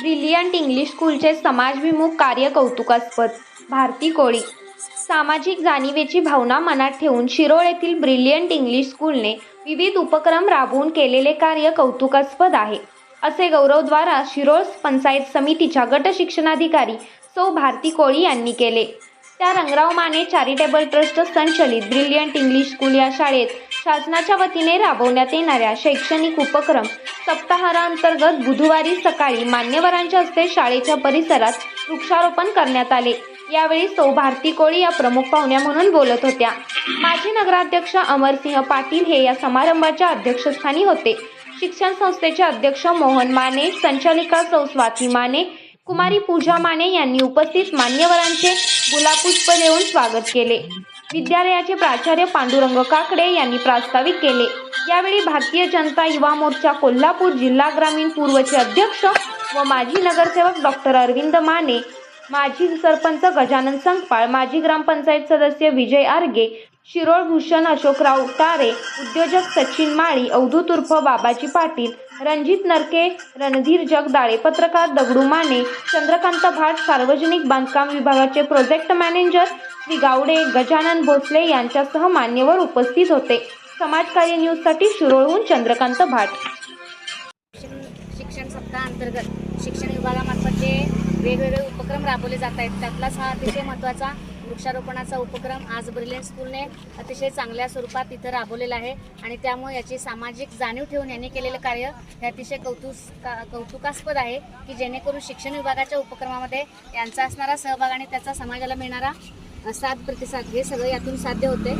Brilliant English स्कूलचे समाजविमुख कार्य कौतुकास्पद भारती कोळी. सामाजिक जाणीवेची भावना मनात ठेवून शिरोळ येथील ब्रिलियंट इंग्लिश स्कूलने विविध उपक्रम राबवून केलेले कार्य कौतुकास्पद आहे. असे गौरवद्वारा शिरोळ पंचायत समितीच्या गट शिक्षणाधिकारी सौ भारती कोळी यांनी केले. त्या रंगराव माने चॅरिटेबल ट्रस्ट संचलित ब्रिलियंट इंग्लिश स्कूल या शाळेत शासनाच्या वतीने राबवण्यात येणाऱ्या शैक्षणिक उपक्रम सप्ताहारांतर्गत बुधवारी सकाळी मान्यवरांच्या हस्ते शाळेच्या परिसरात वृक्षारोपण करण्यात आले. यावेळी सौ भारती कोळी या प्रमुख पाहुण्या म्हणून बोलत होत्या. माजी नगराध्यक्ष अमरसिंह पाटील हे या समारंभाच्या अध्यक्षस्थानी होते. शिक्षण संस्थेचे अध्यक्ष मोहन माने संचालिका सौ स्वाती माने कुमारी पूजा माने यांनी उपस्थित मान्यवरांचे गुलाबपुष्प देऊन स्वागत केले. विद्यालयाचे प्राचार्य पांडुरंग काकडे यांनी प्रास्ताविक केले. यावेळी भारतीय जनता युवा मोर्चा कोल्हापूर जिल्हा ग्रामीण पूर्वचे अध्यक्ष व माजी नगरसेवक डॉक्टर अरविंद माने माजी सरपंच गजानन संकपाळ माजी ग्रामपंचायत सदस्य विजय आर्गे शिरोळ भूषण अशोकराव तारे उद्योजक सचिन माळी अवधूत उर्फ बाबाजी पाटील रणजित नरके रणधीर जगदाळे पत्रकार दगडू माने चंद्रकांत भाट सार्वजनिक बांधकाम विभागाचे प्रोजेक्ट मॅनेजर श्री गावडे गजानन भोसले यांच्यासह मान्यवर उपस्थित होते. समाजकार्य न्यूजसाठी शिरोळहून चंद्रकांत भाट. शिक्षण शिक्षण सप्ताहाअंतर्गत शिक्षण विभागामार्फत जे वेगवेगळे उपक्रम राबवले जात आहेत त्यातलाच हा अतिशय महत्त्वाचा वृक्षारोपणाचा उपक्रम आज ब्रिलियंट स्कूलने अतिशय चांगल्या स्वरूपात इथं राबवलेला आहे आणि त्यामुळे याची सामाजिक जाणीव ठेवून यांनी केलेलं कार्य हे अतिशय कौतुक कौतुकास्पद आहे की जेणेकरून शिक्षण विभागाच्या उपक्रमामध्ये यांचा असणारा सहभाग आणि त्याचा समाजाला मिळणारा सात प्रतिसाद हे सगळं यातून साध्य होते